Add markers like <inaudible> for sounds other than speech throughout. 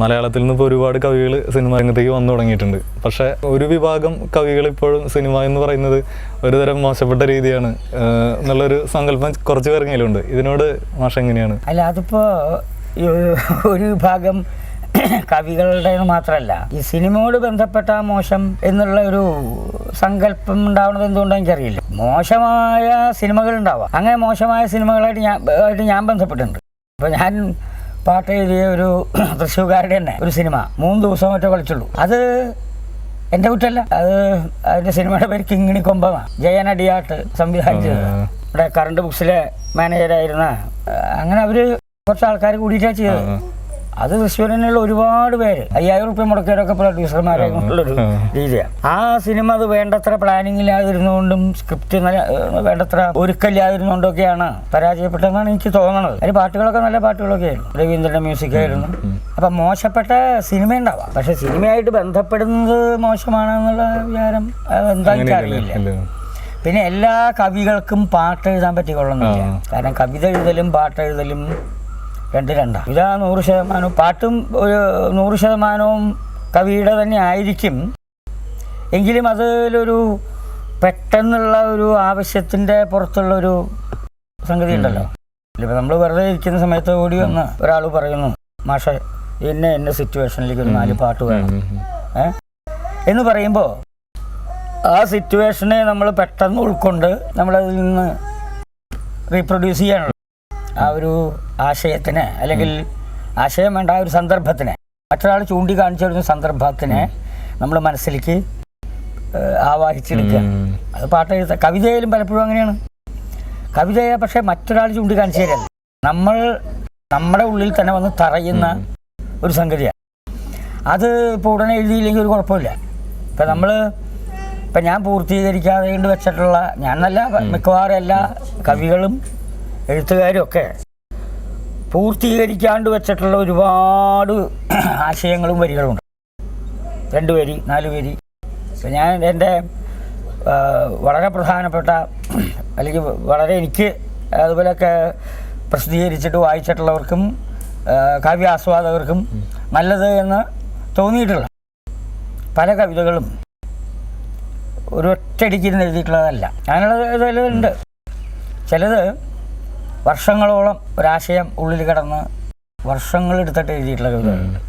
മലയാളത്തിൽ നിന്ന് ഇപ്പോൾ ഒരുപാട് കവികൾ സിനിമ രംഗത്തേക്ക് വന്നു തുടങ്ങിയിട്ടുണ്ട്. പക്ഷേ ഒരു വിഭാഗം കവികൾ ഇപ്പോഴും സിനിമ എന്ന് പറയുന്നത് ഒരുതരം മോശപ്പെട്ട രീതിയാണ്. എന്നുള്ളൊരു സങ്കല്പം കുറച്ച് പേർക്കെങ്കിലുണ്ട് ഇതിനോട് മാഷ എങ്ങനെയാണ്? അല്ല അതിപ്പോ ഒരു- ഒരു വിഭാഗം കവികളുടെ മാത്രമല്ല ഈ സിനിമയോട് ബന്ധപ്പെട്ട മോശം എന്നുള്ള ഒരു സങ്കല്പം ഉണ്ടാവുന്നത് എന്തുകൊണ്ടാണ് എനിക്കറിയില്ല. മോശമായ സിനിമകൾ ഉണ്ടാവാം. അങ്ങനെ മോശമായ സിനിമകളായിട്ട് ഞാൻ ആയിട്ട് ഞാൻ ബന്ധപ്പെട്ടിട്ടുണ്ട്. അപ്പോൾ ഞാൻ പാട്ട് എഴുതിയ ഒരു <clears throat> തൃശ്ശൂർക്കാരുടെ തന്നെ ഒരു സിനിമ. മൂന്ന് ദിവസം മറ്റോ കളിച്ചുള്ളൂ. അത് എന്റെ കുറ്റല്ല അത് അതിന്റെ സിനിമയുടെ പേര് കിങ്ങിണി കൊമ്പമാണ് ജയൻ അടിയാട്ട് സംവിധാനം ചെയ്തത് ഇവിടെ കറണ്ട് ബുക്സിലെ മാനേജറായിരുന്ന അങ്ങനെ അവർ കുറച്ച് ആൾക്കാർ കൂടിയിട്ടാണ് ചെയ്തത്. അത് തൃശ്ശൂരിനുള്ള ഒരുപാട് പേര്. അയ്യായിരം റുപ്യ മുടക്കിയവരൊക്കെ പ്രൊഡ്യൂസർമാരെ കൊണ്ടുള്ളൊരു. രീതിയാണ് ആ സിനിമ അത് വേണ്ടത്ര പ്ലാനിങ് ഇല്ലാതിരുന്നുകൊണ്ടും സ്ക്രിപ്റ്റ് നല്ല വേണ്ടത്ര വേണ്ടത്ര ഒരുക്കല്ലാതിരുന്നുകൊണ്ടൊക്കെയാണ് പരാജയപ്പെട്ടതെന്നാണ് എനിക്ക് തോന്നുന്നത് അതിന് പാട്ടുകളൊക്കെ നല്ല പാട്ടുകളൊക്കെ ആയിരുന്നു. രവീന്ദ്രന്റെ മ്യൂസിക് ആയിരുന്നു. അപ്പം മോശപ്പെട്ട സിനിമ ഉണ്ടാവാം. പക്ഷെ സിനിമയായിട്ട് ബന്ധപ്പെടുന്നത് മോശമാണെന്നുള്ള വിചാരം എന്താണെന്ന് അറിയില്ല. പിന്നെ എല്ലാ കവികൾക്കും പാട്ട് എഴുതാൻ പറ്റിക്കൊള്ളുന്നില്ല കാരണം കവിത എഴുതലും പാട്ട് എഴുതലും രണ്ട് രണ്ടാ. ഇതാ നൂറ് ശതമാനവും. പാട്ടും ഒരു നൂറ് ശതമാനവും കവിയുടെ തന്നെ ആയിരിക്കും. എങ്കിലും അതിലൊരു പെട്ടെന്നുള്ള ഒരു ആവശ്യത്തിന്റെ പുറത്തുള്ളൊരു സംഗതി ഉണ്ടല്ലോ. ഇപ്പം നമ്മൾ വെറുതെ ഇരിക്കുന്ന സമയത്ത് കൂടി വന്ന് ഒരാൾ പറയുന്നു മാഷ എന്നെ എന്നെ സിറ്റുവേഷനിലേക്ക് ഒരു നാല് പാട്ട് വേണം. ഏ? എന്ന് പറയുമ്പോൾ ആ സിറ്റുവേഷനെ നമ്മൾ പെട്ടെന്ന് ഉൾക്കൊണ്ട് നമ്മളതിൽ നിന്ന് റീപ്രൊഡ്യൂസ് ചെയ്യാനുള്ള ആ ഒരു ആശയത്തിന് അല്ലെങ്കിൽ ആശയം വേണ്ട ആ ഒരു സന്ദർഭത്തിന് മറ്റൊരാൾ ചൂണ്ടിക്കാണിച്ച ഒരു സന്ദർഭത്തിന് നമ്മൾ മനസ്സിലേക്ക് ആവാഹിച്ചെടുക്കുക അത് പാട്ട് എഴുത കവിതയിലും പലപ്പോഴും അങ്ങനെയാണ്. കവിതയെ പക്ഷേ മറ്റൊരാൾ ചൂണ്ടിക്കാണിച്ചു തരാം നമ്മൾ നമ്മുടെ ഉള്ളിൽ തന്നെ വന്ന് തറയുന്ന ഒരു സംഗതിയാണ് അത് ഇപ്പോൾ ഉടനെ എഴുതിയില്ലെങ്കിൽ ഒരു കുഴപ്പമില്ല. ഇപ്പം നമ്മൾ ഇപ്പം ഞാൻ പൂർത്തീകരിക്കാതെ കൊണ്ട് വെച്ചിട്ടുള്ള ഞാൻ നല്ല മിക്കവാറും എല്ലാ കവികളും എഴുത്തുകാരും ഒക്കെ പൂർത്തീകരിക്കാണ്ട് വെച്ചിട്ടുള്ള ഒരുപാട് <clears throat> ആശയങ്ങളും വരികളുണ്ട് രണ്ട് വരി നാല് വരി. ഞാൻ എന്റെ വളരെ പ്രധാനപ്പെട്ട <clears throat> അല്ലെങ്കിൽ വളരെ എനിക്ക് അതുപോലെയൊക്കെ പ്രസിദ്ധീകരിച്ചിട്ട് വായിച്ചിട്ടുള്ളവർക്കും കാവ്യാസ്വാദകർക്കും നല്ലത് എന്ന് തോന്നിയിട്ടുള്ള പല കവിതകളും ഒരു ഒറ്റയടിക്കിരുന്ന് എഴുതിയിട്ടുള്ളതല്ല. അങ്ങനെയുള്ളത് ചിലതുണ്ട് ചിലത് വർഷങ്ങളോളം ഒരാശയം ഉള്ളിൽ കിടന്ന് വർഷങ്ങളെടുത്തിട്ട് എഴുതിയിട്ടുള്ള കവിതകളുണ്ട്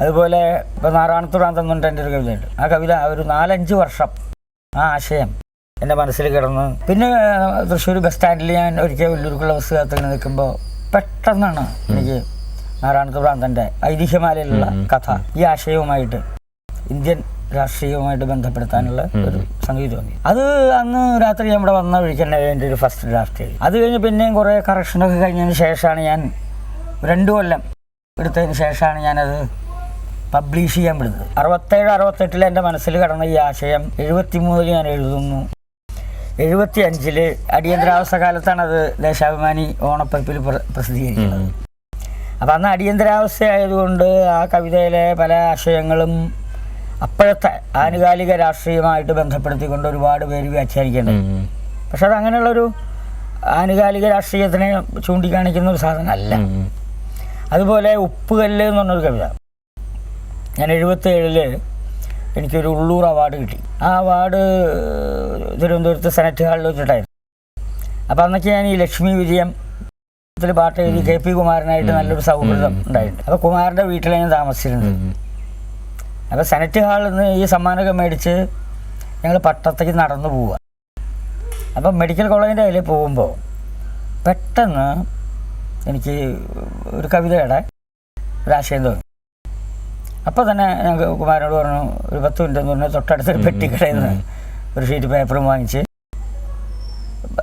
അതുപോലെ ഇപ്പോൾ നാറാണത്തുറാന്തം എന്നുണ്ട് എന്റെ ഒരു കവിതയുണ്ട്. ആ കവിത ഒരു നാലഞ്ച് വർഷം ആ ആശയം എന്റെ മനസ്സിൽ കിടന്ന്. പിന്നെ തൃശ്ശൂർ ബസ് സ്റ്റാൻഡിൽ ഞാൻ ഒരിക്കൽ വെല്ലൂർക്കുള്ള ബസ് കാത്തിങ്ങനെ നിൽക്കുമ്പോൾ പെട്ടെന്നാണ് എനിക്ക് നാരായണത്തുറാന്തന്റെ ഐതിഹ്യമാലയിലുള്ള കഥ ഈ ആശയവുമായിട്ട് ഇന്ത്യൻ രാഷ്ട്രീയവുമായിട്ട് ബന്ധപ്പെടുത്താനുള്ള ഒരു സംഗതി തോന്നി അത് അന്ന് രാത്രി നമ്മുടെ ഇവിടെ വന്ന വഴിക്ക് തന്നെ എന്റെ ഒരു ഫസ്റ്റ് ഡ്രാഫ്റ്റ് ആയി അത് കഴിഞ്ഞ് പിന്നെയും കുറേ കറക്ഷനൊക്കെ കഴിഞ്ഞതിന് ശേഷമാണ് ഞാൻ രണ്ട് കൊല്ലം എടുത്തതിന് ശേഷമാണ് ഞാനത് പബ്ലിഷ് ചെയ്യാൻ വിടുന്നത്. അറുപത്തേഴ് അറുപത്തെട്ടിൽ എന്റെ മനസ്സിൽ കടന്ന ഈ ആശയം എഴുപത്തി മൂന്നിൽ ഞാൻ എഴുതുന്നു. എഴുപത്തി അഞ്ചിൽ അടിയന്തരാവസ്ഥ കാലത്താണ് അത് ദേശാഭിമാനി ഓണപ്പതിപ്പിൽ പ്ര- പ്രസിദ്ധീകരിക്കുന്നത്. അപ്പം അന്ന് അടിയന്തരാവസ്ഥ ആയതുകൊണ്ട് ആ കവിതയിലെ പല ആശയങ്ങളും അപ്പോഴത്തെ ആനുകാലിക രാഷ്ട്രീയമായിട്ട് ബന്ധപ്പെടുത്തിക്കൊണ്ട് ഒരുപാട് പേര് വ്യാഖ്യാനിക്കേണ്ടത്. പക്ഷെ അത് അങ്ങനെയുള്ളൊരു ആനുകാലിക രാഷ്ട്രീയത്തിനെ ചൂണ്ടിക്കാണിക്കുന്ന ഒരു സാധനമല്ല. അതുപോലെ ഉപ്പുകല്ല് എന്ന് പറഞ്ഞൊരു കവിത. ഞാൻ എഴുപത്തേഴിൽ എനിക്കൊരു ഉള്ളൂർ അവാർഡ് കിട്ടി. ആ അവാർഡ് തിരുവനന്തപുരത്ത് സെനറ്റ് ഹാളിൽ വെച്ചിട്ടായിരുന്നു. അപ്പോൾ അന്നൊക്കെ ഞാൻ ഈ ലക്ഷ്മി വിജയം പാട്ട് എഴുതി കെ പി കുമാരനായിട്ട് നല്ലൊരു സൗഹൃദം ഉണ്ടായിട്ടുണ്ട്. അപ്പോൾ കുമാരന്റെ വീട്ടിലാണ് ഞാൻ താമസിച്ചിരുന്നത്. അപ്പോൾ സെനറ്റ് ഹാളിൽ നിന്ന് ഈ സമ്മാനമൊക്കെ മേടിച്ച് ഞങ്ങൾ പട്ടത്തേക്ക് നടന്നു പോവുക അപ്പോൾ മെഡിക്കൽ കോളേജിന്റെ അതിൽ പോകുമ്പോൾ പെട്ടെന്ന് എനിക്ക് ഒരു കവിതയുടെ ഒരാശയം തോന്നി. അപ്പോൾ തന്നെ ഞങ്ങൾക്ക് കുമാരനോട് പറഞ്ഞു ഒരു പത്ത് മിനിറ്റ് എന്ന് പറഞ്ഞാൽ തൊട്ടടുത്തൊരു പെട്ടിക്കടയിൽ നിന്ന് ഒരു ഷീറ്റ് പേപ്പറും വാങ്ങിച്ച്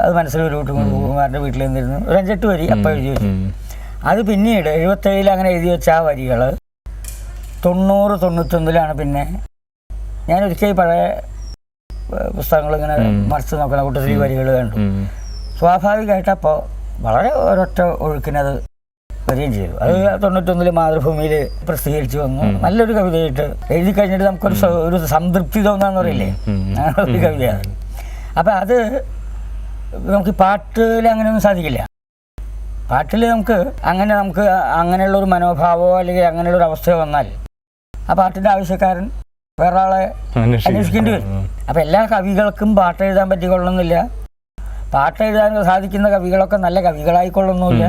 അത് മനസ്സിൽ ഒരു കൂട്ടും കുമാരന്റെ വീട്ടിൽ നിന്നിരുന്നു. ഒരു അഞ്ചെട്ട് വരി അപ്പം എഴുതി വെച്ചു. അത് പിന്നീട് എഴുപത്തേഴിൽ അങ്ങനെ എഴുതി വെച്ച ആ വരികൾ തൊണ്ണൂറ് തൊണ്ണൂറ്റൊന്നിലാണ് പിന്നെ. ഞാൻ ഒരിക്കൽ പഴയ പുസ്തകങ്ങൾ ഇങ്ങനെ മറിച്ച് നോക്കുന്ന കൂട്ടത്തിൽ വരികൾ കണ്ടു. സ്വാഭാവികമായിട്ടപ്പോൾ വളരെ ഒരൊറ്റ ഒഴുക്കിനത് വരികയും ചെയ്തു. അത് തൊണ്ണൂറ്റൊന്നിൽ മാതൃഭൂമിയിൽ പ്രസിദ്ധീകരിച്ചു വന്നു. നല്ലൊരു കവിതയായിട്ട് എഴുതി കഴിഞ്ഞിട്ട് നമുക്കൊരു ഒരു സംതൃപ്തി തോന്നാന്ന് പറയില്ലേ. അങ്ങനെ ഒരു കവിതയാണ്. അപ്പം അത് നമുക്ക് പാട്ടിൽ അങ്ങനെയൊന്നും സാധിക്കില്ല. പാട്ടിൽ നമുക്ക് അങ്ങനെ നമുക്ക് അങ്ങനെയുള്ള ഒരു മനോഭാവമോ അല്ലെങ്കിൽ അങ്ങനെയുള്ള ഒരു അവസ്ഥയോ വന്നാൽ ആ പാട്ടിന്റെ ആവശ്യക്കാരൻ വേറൊരാളെ അന്വേഷിക്കേണ്ടി വരും. അപ്പം എല്ലാ കവികൾക്കും പാട്ട് എഴുതാൻ പറ്റിക്കൊള്ളണമെന്നില്ല. പാട്ട് എഴുതാൻ സാധിക്കുന്ന കവികളൊക്കെ നല്ല കവികളായിക്കൊള്ളുന്നില്ല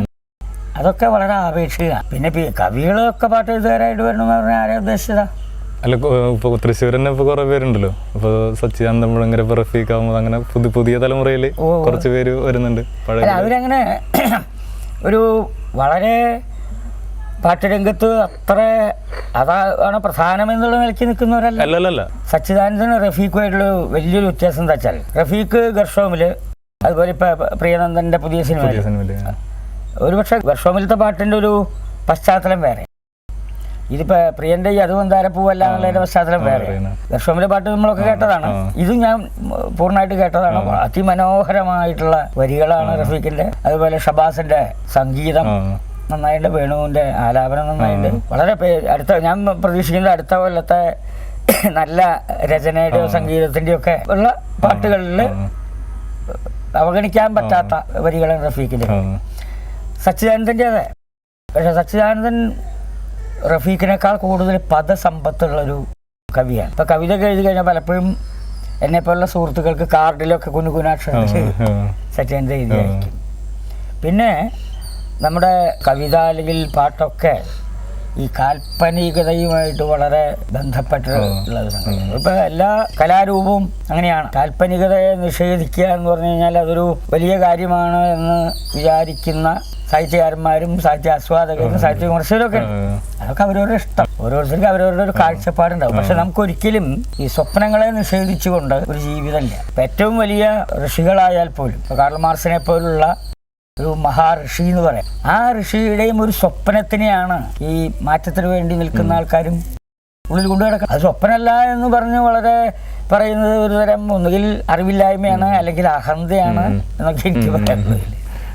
അതൊക്കെ വളരെ ആപേക്ഷികമാണ് പിന്നെ കവികളൊക്കെ പാട്ട് എഴുതുകാരായിട്ട് വരണമെന്ന് പറഞ്ഞാൽ ആരെ ഉദ്ദേശിച്ചതാ? അല്ല ഇപ്പോൾ ഇപ്പൊ തൃശ്ശൂർ തന്നെ ഇപ്പൊ കുറെ പേരുണ്ടല്ലോ. ഇപ്പൊ സച്ചിദാനന്ദ മുഴങ്ങര റഫീഖ് അഹമ്മദ് അങ്ങനെ പുതിയ പുതിയ തലമുറയിൽ കുറച്ച് പേര് വരുന്നുണ്ട്. അവരങ്ങനെ ഒരു വളരെ പാട്ടുരംഗത്ത് അത്ര അതാണ് പ്രധാനമെന്നുള്ള നിലയ്ക്ക് നിൽക്കുന്നവരല്ല. സച്ചിദാനന്ദനും റഫീഖുമായിട്ടുള്ള വലിയൊരു വ്യത്യാസം എന്താ വെച്ചാൽ റഫീഖ് ഗർഷോമിൽ അതുപോലെ ഇപ്പൊ പ്രിയനന്ദന്റെ പുതിയ സിനിമ ഒരുപക്ഷെ ഗർഷോമിലത്തെ പാട്ടിന്റെ ഒരു പശ്ചാത്തലം വേറെ. ഇതിപ്പോ പ്രിയന്റെ ഈ അതും താരപ്പൂവല്ല എന്നുള്ളതിന്റെ പശ്ചാത്തലം വേറെ. ഗർഷോമിലെ പാട്ട് നമ്മളൊക്കെ കേട്ടതാണ്. ഇത് ഞാൻ പൂർണമായിട്ട് കേട്ടതാണ്. അതിമനോഹരമായിട്ടുള്ള വരികളാണ് റഫീഖിന്റെ. അതുപോലെ ഷബാസിന്റെ സംഗീതം. നന്നായിട്ട് വേണുവിന്റെ ആലാപനം നന്നായിട്ട്. വളരെ അടുത്ത ഞാൻ പ്രതീക്ഷിക്കുന്നത് അടുത്ത കൊല്ലത്തെ <coughs> നല്ല രചനയുടെയോ സംഗീതത്തിന്റെയോ ഒക്കെ ഉള്ള പാട്ടുകളിൽ അവഗണിക്കാൻ പറ്റാത്ത വരികളാണ് റഫീഖിന്റെ സച്ചിദാനന്ദന്റെ അതെ. പക്ഷെ സച്ചിദാനന്ദൻ റഫീഖിനേക്കാൾ കൂടുതൽ പദസമ്പത്തുള്ളൊരു കവിയാണ്. ഇപ്പം കവിത എഴുതി കഴിഞ്ഞാൽ പലപ്പോഴും എന്നെപ്പോലുള്ള സുഹൃത്തുക്കൾക്ക് കാർഡിലൊക്കെ കുഞ്ഞു ആ, സച്ചിദാനന്ദൻ എഴുതിയായിരിക്കും. പിന്നെ നമ്മുടെ കവിത അല്ലെങ്കിൽ പാട്ടൊക്കെ ഈ കാൽപ്പനികതയുമായിട്ട് വളരെ ബന്ധപ്പെട്ടുള്ള സംഗതിയാണ്. ഇപ്പൊ എല്ലാ കലാരൂപവും അങ്ങനെയാണ്. കാൽപ്പനികതയെ നിഷേധിക്കുക എന്ന് പറഞ്ഞു കഴിഞ്ഞാൽ അതൊരു വലിയ കാര്യമാണ് എന്ന് വിചാരിക്കുന്ന സാഹിത്യകാരന്മാരും സാഹിത്യ ആസ്വാദകരും സാഹിത്യ വിമർശകരും ഒക്കെ അതൊക്കെ അവരവരുടെ ഇഷ്ടം. ഓരോരുത്തർക്കും അവരവരുടെ ഒരു കാഴ്ചപ്പാടുണ്ടാവും. പക്ഷെ നമുക്കൊരിക്കലും ഈ സ്വപ്നങ്ങളെ നിഷേധിച്ചുകൊണ്ട് ഒരു ജീവിതമില്ല. ഏറ്റവും വലിയ ഋഷികളായാൽ പോലും ഇപ്പൊ കാർൾ മാർസിനെ പോലുള്ള ഒരു മഹാഋഷി എന്ന് പറയാം. ആ ഋഷിയുടെയും ഒരു സ്വപ്നത്തിനെയാണ് ഈ മാറ്റത്തിന് വേണ്ടി നിൽക്കുന്ന ആൾക്കാരും ഉള്ളിൽ കൊണ്ടു അത് സ്വപ്നമല്ല എന്ന് പറഞ്ഞ് വളരെ പറയുന്നത് ഒരുതരം ഒന്നുകിൽ അറിവില്ലായ്മയാണ് അല്ലെങ്കിൽ അഹന്തയാണ് എന്നൊക്കെ എനിക്ക് പറയാനുള്ളത്